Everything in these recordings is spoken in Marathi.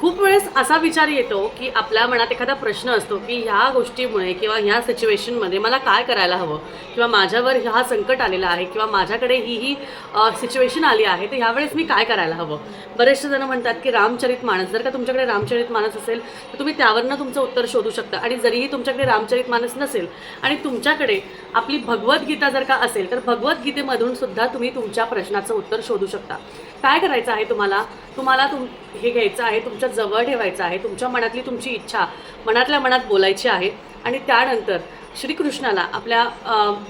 खूप वेळेस असा विचार येतो की आपल्या मनात एखादा प्रश्न असतो की ह्या गोष्टीमुळे किंवा ह्या सिच्युएशनमध्ये मला काय करायला हवं? किंवा माझ्यावर हा संकट आलेला आहे किंवा माझ्याकडे ही ही सिच्युएशन आली आहे तर ह्यावेळेस मी काय करायला हवं? बरेचसे जण म्हणतात की रामचरित मानस. जर का तुमच्याकडे रामचरित मानस असेल तर तुम्ही त्यावरनं तुमचं उत्तर शोधू शकता. आणि जरीही तुमच्याकडे रामचरित मानस नसेल आणि तुमच्याकडे आपली भगवद्गीता जर का असेल तर भगवद्गीतेमधून सुद्धा तुम्ही तुमच्या प्रश्नाचं उत्तर शोधू शकता. काय करायचं आहे तुम्हाला? तुम्हाला तुम हे घ्यायचं आहे तुमच्या जवळ ठेवायचं आहे. तुमच्या मनातली तुमची इच्छा मनातल्या मनात बोलायची आहे. आणि त्यानंतर श्रीकृष्णाला आपल्या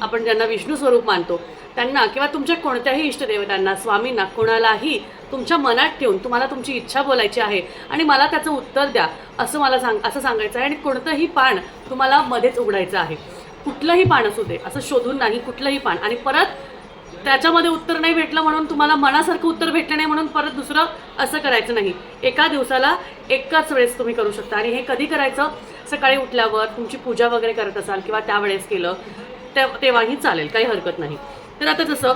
आपण ज्यांना विष्णू स्वरूप मानतो त्यांना किंवा तुमच्या कोणत्याही इष्टदेवतांना स्वामींना कोणालाही तुमच्या मनात ठेवून तुम्हाला तुमची इच्छा बोलायची आहे आणि मला त्याचं उत्तर द्या असं मला सांग असं सांगायचं आहे आणि कोणतंही पान तुम्हाला मध्येच उघडायचं आहे. कुठलंही पान असू दे असं शोधून नाही कुठलंही पान. आणि परत त्याच्यामध्ये उत्तर नाही भेटलं म्हणून तुम्हाला मनासारखं उत्तर भेटलं नाही म्हणून परत दुसरं असं करायचं नाही. एका दिवसाला एकाच वेळेस तुम्ही करू शकता. आणि हे कधी करायचं? सकाळी उठल्यावर तुमची पूजा वगैरे करत असाल किंवा त्यावेळेस केलं तेव्हाही चालेल काही हरकत नाही. तर आता जसं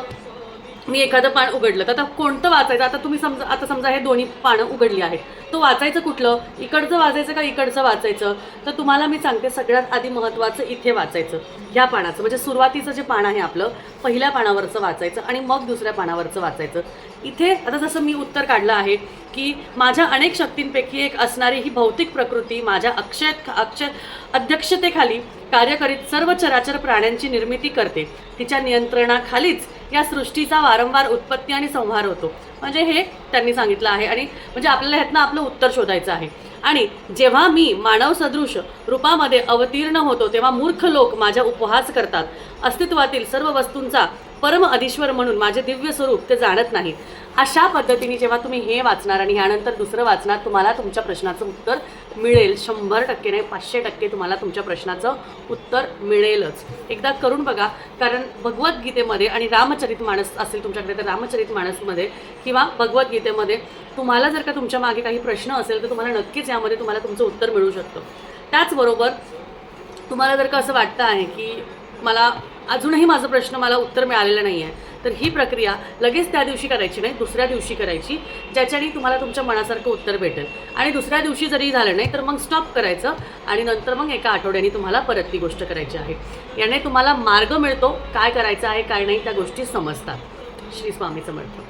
मी एखादं पान उघडलं तर आता कोणतं वाचायचं? आता तुम्ही समजा आता समजा हे दोन्ही पानं उघडली आहेत. तो वाचायचं कुठलं? इकडचं वाचायचं का इकडचं वाचायचं? तर तुम्हाला मी सांगते सगळ्यात आधी महत्त्वाचं इथे वाचायचं. ह्या पानाचं. म्हणजे सुरुवातीचं जे पान आहे आपलं पहिल्या पानावरचं वाचायचं आणि मग दुसऱ्या पानावरचं वाचायचं. इथे आता जसं मी उत्तर काढलं आहे की माझ्या अनेक शक्तींपैकी एक असणारी ही भौतिक प्रकृती माझ्या अक्षय अक्षय अध्यक्षतेखाली कार्य करीत सर्व चराचर प्राण्यांची निर्मिती करते. तिच्या नियंत्रणाखालीच या सृष्टीचा वारंवार उत्पत्ती आणि संहार होतो. म्हणजे हे त्यांनी सांगितलं आहे आणि म्हणजे आपल्याला ह्यातनं आपलं उत्तर शोधायचं आहे. आणि जेव्हा मी मानव सदृश रूपामध्ये अवतीर्ण होतो तेव्हा मूर्ख लोक माझ्या उपहास करतात. अस्तित्वातील सर्व वस्तूंचा परम अधीश्वर म्हणून माझे दिव्य स्वरूप ते जाणत नाहीत अशा पद्धतीने जेव्हा तुम्ही हे वाचणार आणि ह्यानंतर दुसरं वाचणार तुम्हाला तुमच्या प्रश्नाचं उत्तर मिळेल. शंभर टक्के नाही पाचशे टक्के तुम्हाला तुमच्या प्रश्नाचं उत्तर मिळेलच. एकदा करून बघा कारण भगवद्गीतेमध्ये आणि रामचरित माणस असेल तुमच्याकडे तर रामचरित माणसमध्ये किंवा भगवद्गीतेमध्ये तुम्हाला जर का तुमच्या मागे काही प्रश्न असेल तर तुम्हाला नक्कीच यामध्ये तुम्हाला तुमचं उत्तर मिळू शकतं. त्याचबरोबर तुम्हाला जर का असं वाटतं आहे की मला अजूनही माझा प्रश्न मला उत्तर मिळालेलं नाही आहे तर ही प्रक्रिया लगेच त्या दिवशी करायची नाही दुसऱ्या दिवशी करायची ज्याच्याने तुम्हाला तुमच्या मनासारखं उत्तर भेटेल. आणि दुसऱ्या दिवशी जरी झालं नाही तर मग स्टॉप करायचं आणि नंतर मग एका आठवड्याने तुम्हाला परत ती गोष्ट करायची आहे. याने तुम्हाला मार्ग मिळतो काय करायचं आहे काय नाही त्या गोष्टी समजतात. श्री स्वामी समर्थ.